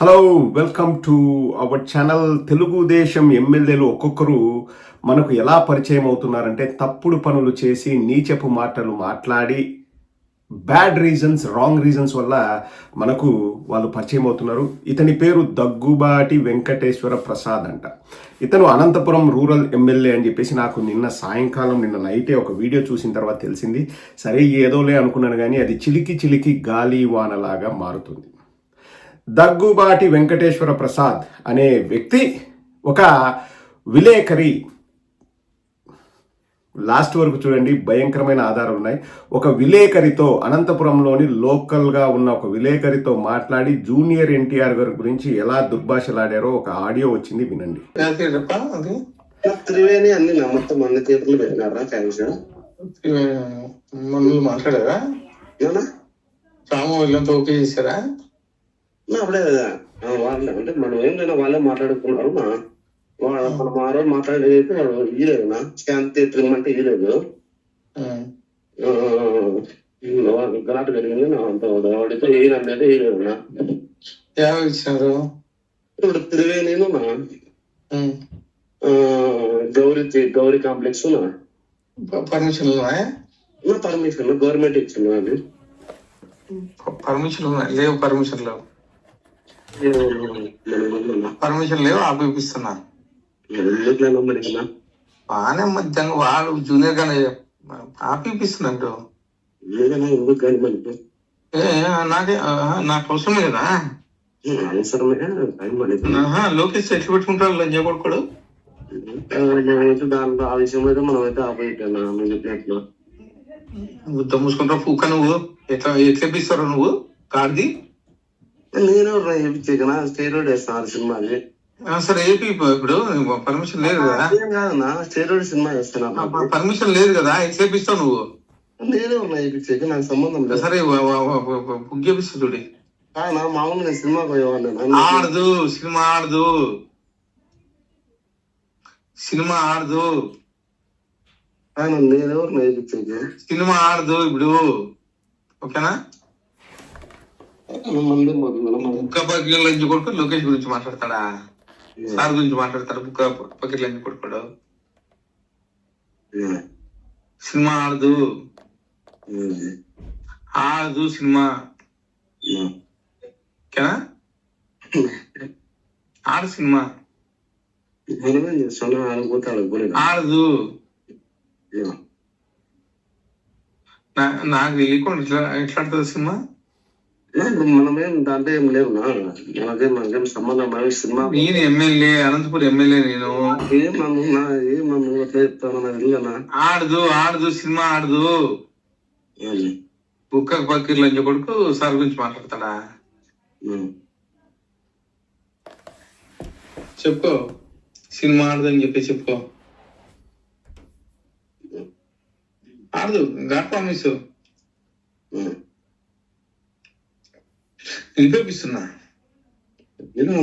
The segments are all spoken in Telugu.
Hello welcome to our channel Telugu Desam ఎమ్మెల్యేలు ఒక్కొక్కరు మనకు ఎలా పరిచయం అవుతున్నారంటే తప్పుడు పనులు చేసి నీచపు మాటలు మాట్లాడి బ్యాడ్ రీజన్స్ రాంగ్ రీజన్స్ వల్ల మనకు వాళ్ళు పరిచయం అవుతున్నారు ఇతని పేరు దగ్గుబాటి వెంకటేశ్వర ప్రసాద్ అంట ఇతను అనంతపురం రూరల్ ఎమ్మెల్యే అని చెప్పేసి నాకు నిన్న సాయంకాలం నిన్న నైటే ఒక వీడియో చూసిన తర్వాత తెలిసింది సరే ఏదోలే అనుకున్నాను కానీ అది చిలికి చిలికి గాలి వానలాగా మారుతుంది దగ్గుబాటి వెంకటేశ్వర ప్రసాద్ అనే వ్యక్తి ఒక విలేకరి. లాస్ట్ వరకు చూడండి భయంకరమైన ఆధారాలు ఉన్నాయి. ఒక విలేకరితో అనంతపురంలోని లోకల్గా ఉన్న ఒక విలేకరితో మాట్లాడి జూనియర్ ఎన్టీఆర్ గారి గురించి ఎలా దుర్భాషలాడారో ఒక ఆడియో వచ్చింది వినండి. త్రివేణి అన్ని మొత్తం అన్ని తీర్పులు పెట్టినారా మనల్ని మాట్లాడారా? ఏమన్నా? రాము వీళ్ళంతా ఓకే చేశారా? అప్పుడే కదా. వాళ్ళే అంటే మనం ఏం లేదా వాళ్ళే మాట్లాడుకున్నారు నా వాళ్ళ మనం ఆ రోజు మాట్లాడేది వాళ్ళు ఇయ్యలేదు నా. శాంతి త్రిమంటే ఇయ్యలేదు. గలాట జరిగింది వాడితో ఏనంటే ఇయ్యలేదు నా. ఇచ్చినారు ఇప్పుడు త్రివేణి నా. గౌరీ గౌరీ కాంప్లెక్స్ నా. ప- పర్మిషన్లు ఉన్నాయా నా పర్మిషన్ గవర్నమెంట్ ఇచ్చింది అది ప- పర్మిషన్లు ఉన్నాయి లేవు పర్మిషన్ లేవు. పర్మిషన్ లేవు ఆపిస్తున్నా బాగానే మధ్యాహ్నం వాడు జూనియర్ గానే ఆపిస్తున్నట్టు కానీ ఏ నాకే నాకు అవసరమే కదా లోకేష్ ఎట్లా పెట్టుకుంటారు లంజా కొడుకోడు దాంట్లో ఆ విషయం అయితే మనం అయితే ఆపోయిట్టాను నువ్వు? చెప్పినట్లు బుద్ధ మూసుకుంటా పూక నువ్వు ఎట్లా ఎట్లా ఇప్పిస్తారు నువ్వు? కార్ది నేను చేయించాకనా స్టేరోడ్ వేస్తాను ఆ సినిమాది ఆ, సరే ఏపీ ఇప్పుడు పర్మిషన్ లేదు కదా? ఏం కాదన్నా స్టేరోడ్ సినిమా వేస్తున్నా పర్మిషన్ లేదు కదా? ఇప్పిస్తావు నువ్వు. నేనే ఉన్నా వేయించాక నాకు సంబంధం లేదు. సరే బుక్ చేపిస్తా చూడి. నా మామూలు నేను సినిమాకి పోయేవాడిని. ఆడదు సినిమా ఆడదు. సినిమా ఆడదు. ఆయన నేనెవరు వేయించాక సినిమా ఆడదు ఇప్పుడు. ఓకేనా? బుక్క పకెట్ లంచ్ కొడుకు లోకేష్ గురించి మాట్లాడతాడా? సార్ గురించి మాట్లాడతాడు బుక్క పకెట్ లంచ్ కొడుకోడు. సినిమా ఆడదు. ఆడదు సినిమా. ఓకేనా ఆడు సినిమా. ఆడదు. నాకు తెలియకుండా ఎట్లా ఎట్లా ఆడుతుంది మనమేం దాంట్లో ఏం లేవు నా. మనకేం మనకేం సంబంధం లేదు. సినిమా నేను ఎమ్మెల్యే అనంతపురం ఎమ్మెల్యే నేను. ఏం నన్ను నా ఏం నన్ను అట్లా చెప్తాను నాకు తెలియనా ఆడదు ఆడదు సినిమా ఆడదు. బుక్క పక్కీర్ లంచ కొడుకు సార్ గురించి మాట్లాడతాడా? చెప్పు. సినిమా ఆడదని చెప్పి చెప్పు. ఆడదు. God promise. వినిపిస్తున్నా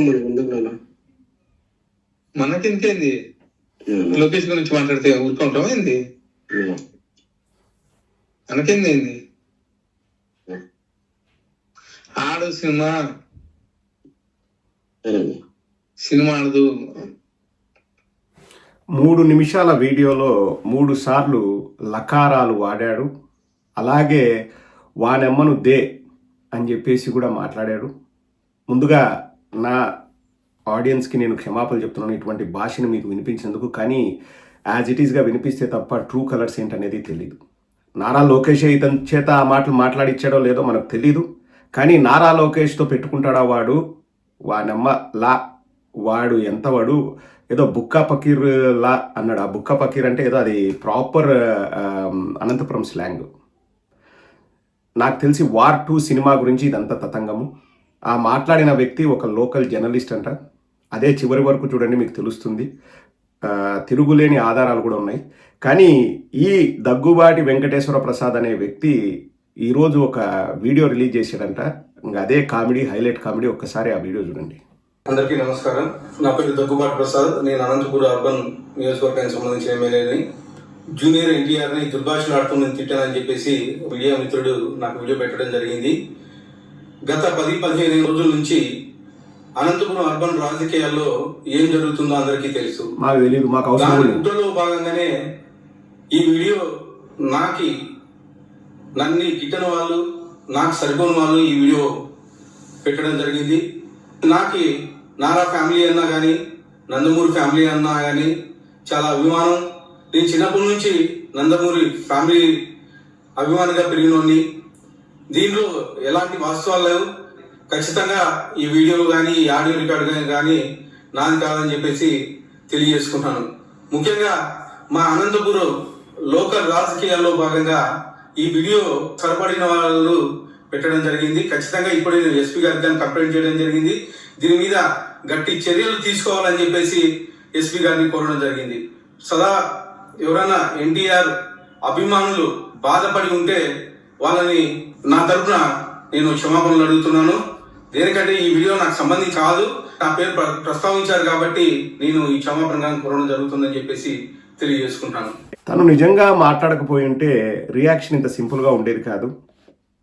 మరి ఎందుకు నాన్న మనకింతేంది లోకేష్ గురించి మాట్లాడితే ఊరుకుంటాం ఏంది మనకేంది ఏంది ఆడు సినిమా. సినిమా ఆడదు. మూడు నిమిషాల వీడియోలో మూడు సార్లు లకారాలు వాడాడు. అలాగే వానెమ్మను దే అని చెప్పేసి కూడా మాట్లాడాడు ముందుగా నా ఆడియన్స్కి నేను క్షమాపణలు చెప్తున్నాను. ఇటువంటి భాషను మీకు వినిపించినందుకు కానీ యాజ్ ఇట్ ఈస్గా వినిపిస్తే తప్ప ట్రూ కలర్స్ ఏంటనేది తెలియదు నారా లోకేష్ ఇతని చేత ఆ మాటలు మాట్లాడిచ్చాడో లేదో మనకు తెలీదు. కానీ నారా లోకేష్తో పెట్టుకుంటాడా వాడు? వానమ్మ లా. వాడు ఎంత వాడు ఏదో బుక్కా పకీర్ లా అన్నాడు. ఆ బుక్కా పకీర్ అంటే ఏదో అది ప్రాపర్ అనంతపురం స్లాంగ్. నాకు తెలిసి వార్ టూ సినిమా గురించి ఇదంతా తతంగము. ఆ మాట్లాడిన వ్యక్తి ఒక లోకల్ జర్నలిస్ట్ అంట. అదే చివరి వరకు చూడండి మీకు తెలుస్తుంది. తిరుగులేని ఆధారాలు కూడా ఉన్నాయి. కానీ ఈ దగ్గుబాటి వెంకటేశ్వర ప్రసాద్ అనే వ్యక్తి ఈరోజు ఒక వీడియో రిలీజ్ చేశాడంట. ఇంకా అదే కామెడీ హైలైట్ కామెడీ ఒక్కసారి ఆ వీడియో చూడండి. అందరికీ నమస్కారం. నా పేరు దగ్గుబాటి ప్రసాద్. నేను అనంతపూర్ అర్బన్ నియోజకవర్గానికి సంబంధించిన ఎమ్మెల్యేని. జూనియర్ ఎన్టీఆర్ని దుర్భాషలాడుతూ నేను తిట్టానని చెప్పేసి మీడియా మిత్రుడు నాకు వీడియో పెట్టడం జరిగింది. గత పది పదిహేను రోజుల నుంచి అనంతపురం అర్బన్ రాజకీయాల్లో ఏం జరుగుతుందో అందరికీ తెలుసు. కుట్రలో భాగంగానే ఈ వీడియో నాకి నన్ను గిట్టని వాళ్ళు నాకు సరిపోని వాళ్ళు ఈ వీడియో పెట్టడం జరిగింది. నాకి నారా ఫ్యామిలీ అన్నా కానీ నందమూరి ఫ్యామిలీ అన్నా కానీ చాలా అభిమానం. నేను చిన్నప్పటి నుంచి నందమూరి ఫ్యామిలీ అభిమానిగా పెరిగినోడిని దీంట్లో ఎలాంటి వాస్తవాలు లేవు. ఖచ్చితంగా ఈ వీడియో కానీ ఈ ఆడియో రికార్డ్ కానీ నాది కాదని చెప్పేసి తెలియజేసుకుంటాను. ముఖ్యంగా మా అనంతపురం లోకల్ రాజకీయాల్లో భాగంగా ఈ వీడియో సరిపడిన వాళ్ళు పెట్టడం జరిగింది. ఖచ్చితంగా ఇప్పుడు నేను ఎస్పీ గారికి కానీ కంప్లైంట్ చేయడం జరిగింది. దీని మీద గట్టి చర్యలు తీసుకోవాలని చెప్పేసి ఎస్పీ గారిని కోరడం జరిగింది. సదా ఎవరైనా ఎన్టీఆర్ అభిమానులు బాధపడి ఉంటే వాళ్ళని నా తరపున నేను క్షమాపణలు అడుగుతున్నాను. దేనికంటే ఈ వీడియో నాకు సంబంధించి కాదు. నా పేరు ప్ర- ప్రస్తావించారు కాబట్టి నేను ఈ క్షమాపణగా కోరడం జరుగుతుందని చెప్పేసి తెలియజేసుకుంటాను. తను నిజంగా మాట్లాడకపోయి ఉంటే రియాక్షన్ ఇంత సింపుల్గా ఉండేది కాదు.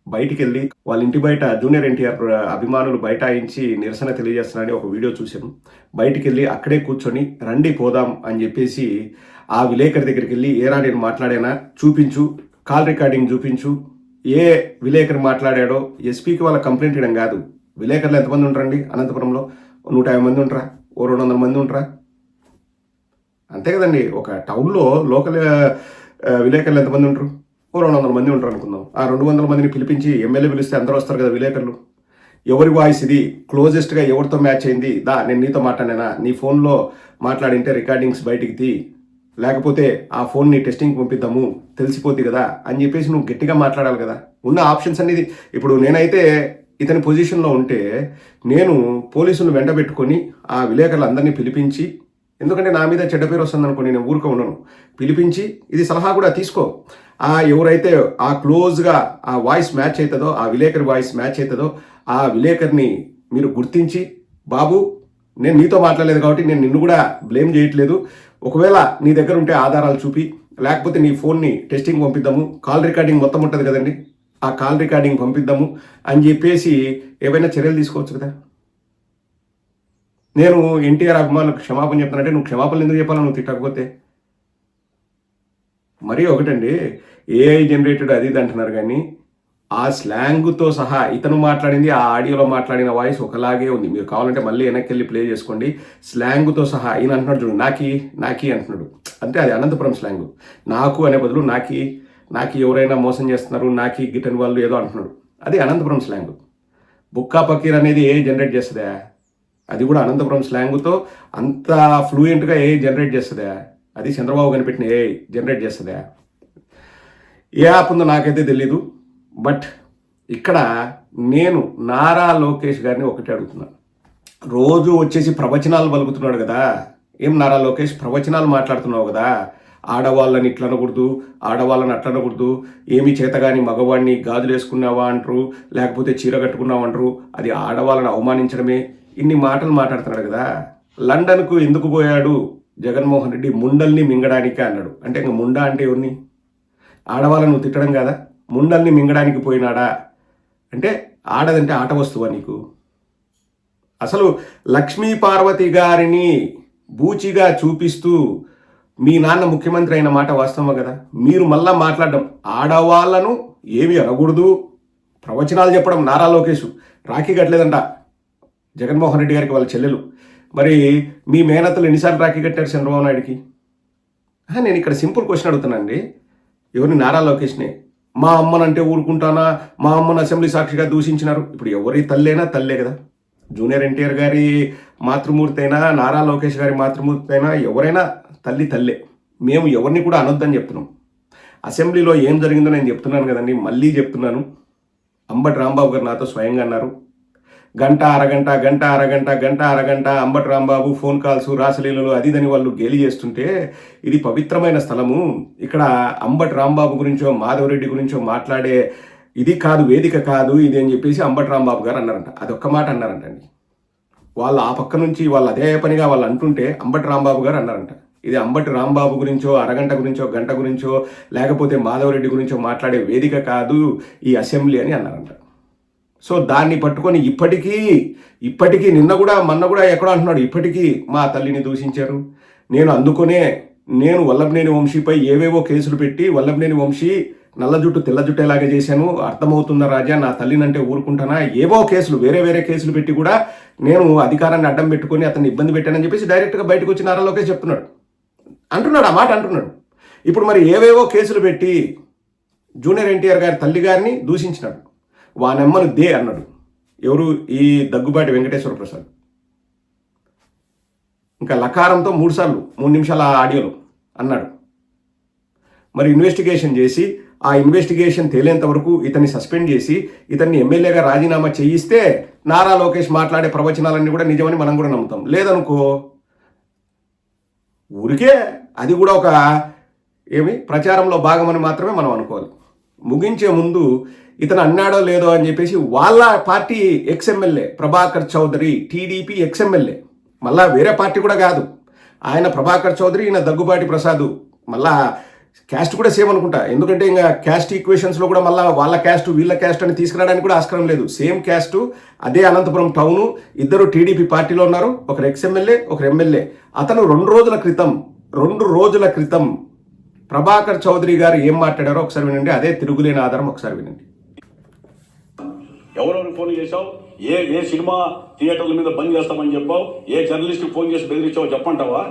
బయటికి వెళ్ళి వాళ్ళ ఇంటి బయట జూనియర్ ఎన్టీఆర్ అభిమానులు బైఠాయించి నిరసన తెలియజేస్తున్నారని ఒక వీడియో చూసాం బయటికి వెళ్ళి అక్కడే కూర్చొని రండి పోదాం అని చెప్పేసి ఆ విలేకరి దగ్గరికి వెళ్ళి ఏరా నేను మాట్లాడానా? చూపించు. కాల్ రికార్డింగ్ చూపించు. ఏ విలేకరి మాట్లాడాడో? ఎస్పీకి వాళ్ళ కంప్లైంట్ ఇవ్వడం కాదు. విలేకరులు ఎంతమంది ఉంటారండి? అనంతపురంలో నూట యాభై మంది ఉంటారా? ఓ రెండు వందల మంది ఉంటారా? అంతే కదండి. ఒక టౌన్లో లోకల్ విలేకరులు ఎంతమంది ఉంటారు? ఓ రెండు వందల మంది ఉంటారు అనుకుందాం. ఆ రెండు వందల మందిని పిలిపించి ఎమ్మెల్యే పిలిస్తే అందరూ వస్తారు కదా విలేకరులు. ఎవరి వాయిస్ ఇది? క్లోజెస్ట్గా ఎవరితో మ్యాచ్ అయింది? దా నేను నీతో మాట్లాడానా? నీ ఫోన్లో మాట్లాడింటే రికార్డింగ్స్ బయటికి తీ. లేకపోతే ఆ ఫోన్ని టెస్టింగ్ పంపిద్దాము తెలిసిపోద్ది కదా అని చెప్పేసి నువ్వు గట్టిగా మాట్లాడాలి కదా. ఉన్న ఆప్షన్స్ అనేది ఇప్పుడు నేనైతే ఇతని పొజిషన్లో ఉంటే నేను పోలీసులను వెంటబెట్టుకొని ఆ విలేకరులందరినీ పిలిపించి ఎందుకంటే నా మీద చెడ్డ పేరు వస్తుంది అనుకో నేను ఊరుకో ఉండను. పిలిపించి ఇది సలహా కూడా తీసుకో. ఆ ఎవరైతే ఆ క్లోజ్గా ఆ వాయిస్ మ్యాచ్ అవుతుందో ఆ విలేకరి వాయిస్ మ్యాచ్ అవుతుందో ఆ విలేకరిని మీరు గుర్తించి బాబు నేను నీతో మాట్లాడలేదు కాబట్టి నేను నిన్ను కూడా బ్లేమ్ చేయట్లేదు. ఒకవేళ నీ దగ్గర ఉంటే ఆధారాలు చూపి లేకపోతే నీ ఫోన్ని టెస్టింగ్ పంపిద్దాము. కాల్ రికార్డింగ్ మొత్తం ఉంటుంది కదండి. ఆ కాల్ రికార్డింగ్ పంపిద్దాము అని చెప్పేసి ఏవైనా చర్యలు తీసుకోవచ్చు కదా. నేను ఎన్టీఆర్ అభిమానులకు క్షమాపణ చెప్తానంటే నువ్వు క్షమాపణలు ఎందుకు చెప్పాలి? నువ్వు తిట్టకపోతే. మరీ ఒకటండి ఏఐ జనరేటెడ్ అది ఇది అంటున్నారు కానీ ఆ స్లాంగ్తో సహా ఇతను మాట్లాడింది ఆ ఆడియోలో మాట్లాడిన వాయిస్ ఒకలాగే ఉంది. మీరు కావాలంటే మళ్ళీ వెనక్కి వెళ్ళి ప్లే చేసుకోండి. స్లాంగ్తో సహా ఈయన అంటున్నాడు చూడు నాకి నాకి అంటున్నాడు. అంటే అది అనంతపురం స్లాంగ్. నాకు అనే బదులు నాకి నాకి ఎవరైనా మోసం చేస్తున్నారు నాకి గిటన్ వాళ్ళు ఏదో అంటున్నాడు. అది అనంతపురం స్లాంగ్. బుక్కా పకీర్ అనేది ఏ జనరేట్ చేస్తుందా? అది కూడా అనంతపురం స్లాంగ్తో అంత ఫ్లూయెంట్గా ఏ జనరేట్ చేస్తుందా? అది చంద్రబాబు కనిపెట్టిన ఏ జనరేట్ చేస్తుందా? ఏ యాప్ ఉందో నాకైతే తెలీదు. బట్ ఇక్కడ నేను నారా లోకేష్ గారిని ఒకటి అడుగుతున్నాను. రోజు వచ్చేసి ప్రవచనాలు పలుకుతున్నాడు కదా. ఏం నారా లోకేష్? ప్రవచనాలు మాట్లాడుతున్నావు కదా. ఆడవాళ్ళని ఇట్లా అనకూడదు ఆడవాళ్ళని అట్లా అనకూడదు ఏమి చేతగాని మగవాడిని గాజులు వేసుకున్నావా అంటారు లేకపోతే చీర కట్టుకున్నావా అంటారు అది ఆడవాళ్ళని అవమానించడమే. ఇన్ని మాటలు మాట్లాడుతున్నాడు కదా. లండన్కు ఎందుకు పోయాడు? జగన్మోహన్ రెడ్డి ముండల్ని మింగడానికే అన్నాడు. అంటే ఇంక ముండా అంటే ఎవరిని? ఆడవాళ్ళను నువ్వు తిట్టడం కదా? ముండల్ని మింగడానికి పోయినాడా? అంటే ఆడదంటే ఆట వస్తువా నీకు? అసలు లక్ష్మీ పార్వతి గారిని బూచిగా చూపిస్తూ మీ నాన్న ముఖ్యమంత్రి అయిన మాట వాస్తవమా కదా? మీరు మళ్ళా మాట్లాడడం ఆడవాళ్ళను ఏమి అనకూడదు. ప్రవచనాలు చెప్పడం నారా లోకేష్ రాఖీ కట్టలేదంట జగన్మోహన్ రెడ్డి గారికి వాళ్ళ చెల్లెలు. మరి మీ మేనత్తలు ఎన్నిసార్లు రాఖీ కట్టారు చంద్రబాబు నాయుడికి? నేను ఇక్కడ సింపుల్ క్వశ్చన్ అడుగుతానండి ఎవరిని? నారా లోకేష్నే. మా అమ్మనంటే ఊరుకుంటానా? మా అమ్మను అసెంబ్లీ సాక్షిగా దూషించినారు. ఇప్పుడు ఎవరి తల్లైనా? తల్లే కదా. జూనియర్ ఎన్టీఆర్ గారి మాతృమూర్తి అయినా నారా లోకేష్ గారి మాతృమూర్తి అయినా ఎవరైనా తల్లి తల్లే. మేము ఎవరిని కూడా అనొద్దని చెప్తున్నాం. అసెంబ్లీలో ఏం జరిగిందో నేను చెప్తున్నాను కదండి. మళ్ళీ చెప్తున్నాను. అంబటి రాంబాబు గారు నాతో స్వయంగా అన్నారు. గంట అరగంట గంట అరగంట గంట అరగంట అంబటి రాంబాబు ఫోన్ కాల్స్ రాసలీలలు అది ఇదని వాళ్ళు గేలి చేస్తుంటే ఇది పవిత్రమైన స్థలము. ఇక్కడ అంబటి రాంబాబు గురించో మాధవరెడ్డి గురించో మాట్లాడే ఇది కాదు వేదిక కాదు ఇది అని చెప్పేసి అంబటి రాంబాబు గారు అన్నారంట. అదొక్క మాట అన్నారంటండి. వాళ్ళు ఆ పక్క నుంచి వాళ్ళు అదే పనిగా వాళ్ళు అంటుంటే అంబటి రాంబాబు గారు అన్నారంట. ఇది అంబటి రాంబాబు గురించో అరగంట గురించో గంట గురించో లేకపోతే మాధవరెడ్డి గురించో మాట్లాడే వేదిక కాదు ఈ అసెంబ్లీ అని అన్నారంట. సో దాన్ని పట్టుకొని ఇప్పటికీ ఇప్పటికీ నిన్న కూడా మొన్న కూడా ఎక్కడో అంటున్నాడు ఇప్పటికీ మా తల్లిని దూషించారు. నేను అందుకునే నేను వల్లభనేని వంశీపై ఏవేవో కేసులు పెట్టి వల్లభనేని వంశీ నల్ల జుట్టు తెల్ల జుట్టేలాగా చేశాను. అర్థమవుతుందా రాజా నా తల్లినంటే ఊరుకుంటానా? ఏవో కేసులు వేరే వేరే కేసులు పెట్టి కూడా నేను అధికారాన్ని అడ్డం పెట్టుకొని అతన్ని ఇబ్బంది పెట్టానని చెప్పేసి డైరెక్ట్గా బయటకు వచ్చి నారా లోకేష్ చెప్తున్నాడు. అంటున్నాడు ఆ మాట అంటున్నాడు. ఇప్పుడు మరి ఏవేవో కేసులు పెట్టి జూనియర్ ఎన్టీఆర్ గారి తల్లి గారిని దూషించినాడు. వానెమ్మను దే అన్నాడు. ఎవరు? ఈ దగ్గుబాటి వెంకటేశ్వర ప్రసాద్. ఇంకా లకారంతో మూడుసార్లు మూడు నిమిషాల ఆడియోలో అన్నాడు. మరి ఇన్వెస్టిగేషన్ చేసి ఆ ఇన్వెస్టిగేషన్ తేలేంత వరకు ఇతన్ని సస్పెండ్ చేసి ఇతన్ని ఎమ్మెల్యేగా రాజీనామా చేయిస్తే నారా లోకేష్ మాట్లాడే ప్రవచనాలన్నీ కూడా నిజమని మనం కూడా నమ్ముతాం. లేదనుకో ఊరికే అది కూడా ఒక ఏమి? ప్రచారంలో భాగమని మాత్రమే మనం అనుకోవాలి. ముగించే ముందు ఇతను అన్నాడో లేదో అని చెప్పేసి వాళ్ళ party ex MLA Prabhakar Chowdary TDP ex MLA. మళ్ళా వేరే పార్టీ కూడా కాదు. ఆయన ప్రభాకర్ చౌదరి ఈయన దగ్గుబాటి ప్రసాద్. మళ్ళా క్యాస్ట్ కూడా సేమ్ అనుకుంటా. ఎందుకంటే ఇంకా క్యాస్ట్ ఈక్వేషన్స్లో కూడా మళ్ళీ వాళ్ళ క్యాస్ట్ వీళ్ళ క్యాస్ట్ అని తీసుకురావడానికి కూడా ఆస్కారం లేదు. సేమ్ క్యాస్ట్ అదే అనంతపురం టౌను. ఇద్దరు టీడీపీ పార్టీలో ఉన్నారు. ఒకరు ఎక్స్ఎమ్మెల్యే ఒకరు ఎమ్మెల్యే. అతను రెండు రోజుల క్రితం రెండు రోజుల క్రితం ప్రభాకర్ చౌదరి గారు ఏం మాట్లాడారో ఒకసారి వినండి. అదే తిరుగులేని ఆధారం ఒకసారి వినండి. ఎవరెవరు ఫోన్ చేశావు? ఏ ఏ సినిమా థియేటర్ల మీద బంద్ చేస్తామని చెప్పావు? ఏ జర్నలిస్ట్కి ఫోన్ చేసి బెదిరించావు చెప్పంటావా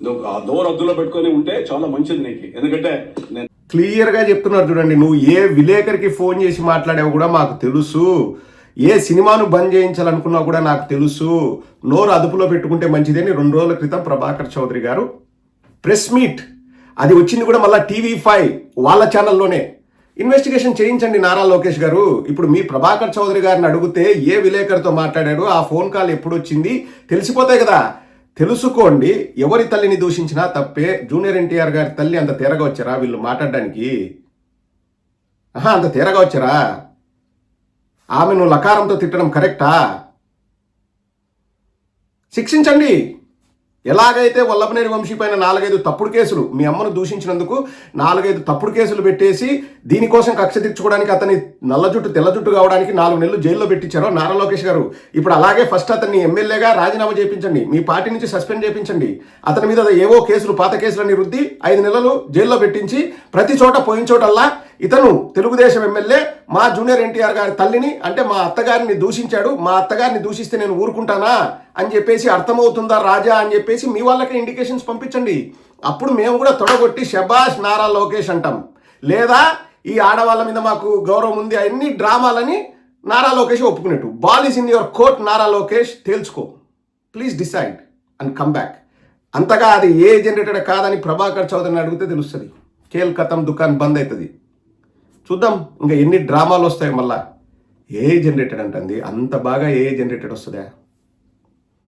నువ్వు ఆ డోర్ అద్దులో పెట్టుకొని ఉంటే చాలా మంచిది నీకు. ఎందుకంటే నేను క్లియర్గా చెప్తున్నారు చూడండి నువ్వు ఏ విలేకరికి ఫోన్ చేసి మాట్లాడావు కూడా మాకు తెలుసు. ఏ సినిమాను బంద్ చేయించాలనుకున్నా కూడా నాకు తెలుసు. నోరు అదుపులో పెట్టుకుంటే మంచిదని రెండు రోజుల క్రితం ప్రభాకర్ చౌదరి గారు ప్రెస్ మీట్. అది వచ్చింది కూడా మళ్ళీ టీవీ ఫైవ్ వాళ్ళ ఛానల్లోనే. ఇన్వెస్టిగేషన్ చేయించండి నారా లోకేష్ గారు. ఇప్పుడు మీ ప్రభాకర్ చౌదరి గారిని అడిగితే ఏ విలేకరితో మాట్లాడాడు ఆ ఫోన్ కాల్ ఎప్పుడు వచ్చింది తెలిసిపోతాయి కదా. తెలుసుకోండి. ఎవరి తల్లిని దూషించినా తప్పే. జూనియర్ ఎన్టీఆర్ గారి తల్లి అంత తేరగా వచ్చారా వీళ్ళు మాట్లాడడానికి? ఆహా అంత తేరగా వచ్చారా? ఆమెను లకారంతో తిట్టడం కరెక్టా? శిక్షించండి. ఎలాగైతే వల్లభనేని వంశీ పైన నాలుగైదు తప్పుడు కేసులు మీ అమ్మను దూషించినందుకు నాలుగైదు తప్పుడు కేసులు పెట్టేసి దీనికోసం కక్ష తీర్చుకోవడానికి అతని నల్ల జుట్టు తెల్ల జుట్టు కావడానికి నాలుగు నెలలు జైల్లో పెట్టించారో నారా లోకేష్ గారు. ఇప్పుడు అలాగే ఫస్ట్ అతన్ని ఎమ్మెల్యేగా రాజీనామా చేయించండి. మీ పార్టీ నుంచి సస్పెండ్ చేయించండి. అతని మీద ఏవో కేసులు పాత కేసులన్నీ రుద్ది ఐదు నెలలు జైల్లో పెట్టించి ప్రతి చోట పోయిన చోటల్లా ఇతను తెలుగుదేశం ఎమ్మెల్యే మా జూనియర్ ఎన్టీఆర్ గారి తల్లిని అంటే మా అత్తగారిని దూషించాడు మా అత్తగారిని దూషిస్తే నేను ఊరుకుంటానా అని చెప్పేసి అర్థమవుతుందా రాజా అని చెప్పేసి మీ వాళ్ళకి ఇండికేషన్స్ పంపించండి. అప్పుడు మేము కూడా తొడగొట్టి శబాష్ నారా లోకేష్ అంటాం. లేదా ఈ ఆడవాళ్ళ మీద మాకు గౌరవం ఉంది అన్ని డ్రామాలని Nara Lokesh ఒప్పుకున్నట్టు ball is in your court Nara Lokesh తేల్చుకో. Please decide and come back. అంతగా అది ఏ జనరేటెడ్ కాదని ప్రభాకర్ చౌదరిని అడిగితే తెలుస్తుంది. కేల్ కథం దుకాన్ బంద్ అవుతుంది చూద్దాం. ఇంకా ఎన్ని డ్రామాలు వస్తాయి మళ్ళా. ఏ జనరేటెడ్ అంటుంది? అంత బాగా ఏ జనరేటెడ్ వస్తుందా?